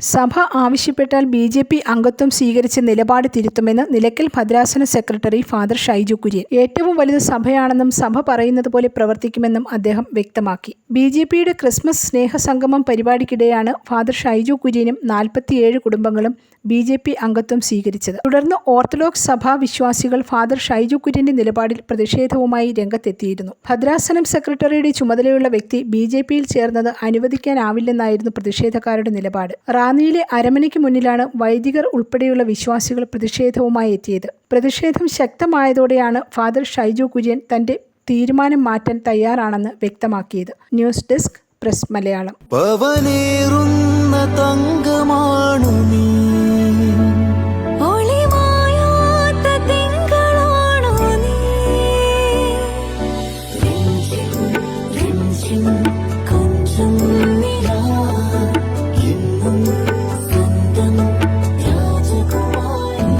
സഭ ആവശ്യപ്പെട്ടാൽ B J P അംഗത്വം സ്വീകരിച്ച് നിലപാട് തിരുത്തുമെന്ന് നിലയ്ക്കൽ ഭദ്രാസന സെക്രട്ടറി ഫാദർ ഷൈജു കുര്യൻ. ഏറ്റവും വലുത് സഭയാണെന്നും സഭ പറയുന്നത് പോലെ പ്രവർത്തിക്കുമെന്നും അദ്ദേഹം വ്യക്തമാക്കി. ബി ജെ പിയുടെ ക്രിസ്മസ് സ്നേഹസംഗമം പരിപാടിക്കിടെയാണ് ഫാദർ ഷൈജു കുര്യനും നാൽപ്പത്തിയേഴ് കുടുംബങ്ങളും ബി ജെ പി അംഗത്വം സ്വീകരിച്ചത്. തുടർന്ന് ഓർത്തഡോക്സ് സഭാ വിശ്വാസികൾ ഫാദർ ഷൈജു കുര്യന്റെ നിലപാടിൽ പ്രതിഷേധവുമായി രംഗത്തെത്തിയിരുന്നു. ഭദ്രാസനം സെക്രട്ടറിയുടെ ചുമതലയുള്ള വ്യക്തി ബി ജെ പിയിൽ ചേർന്നത് അനുവദിക്കാനാവില്ലെന്നായിരുന്നു പ്രതിഷേധക്കാരുടെ നിലപാട്. റാന്നിയിലെ അരമനയ്ക്ക് മുന്നിലാണ് വൈദികർ ഉൾപ്പെടെയുള്ള വിശ്വാസികൾ പ്രതിഷേധവുമായി എത്തിയത്. പ്രതിഷേധം ശക്തമായതോടെയാണ് ഫാദർ ഷൈജു കുര്യൻ തന്റെ തീരുമാനം മാറ്റാൻ തയ്യാറാണെന്ന് വ്യക്തമാക്കിയത്. News desk press Malayalam. thank തങ്കമാണു രാജകുമാരി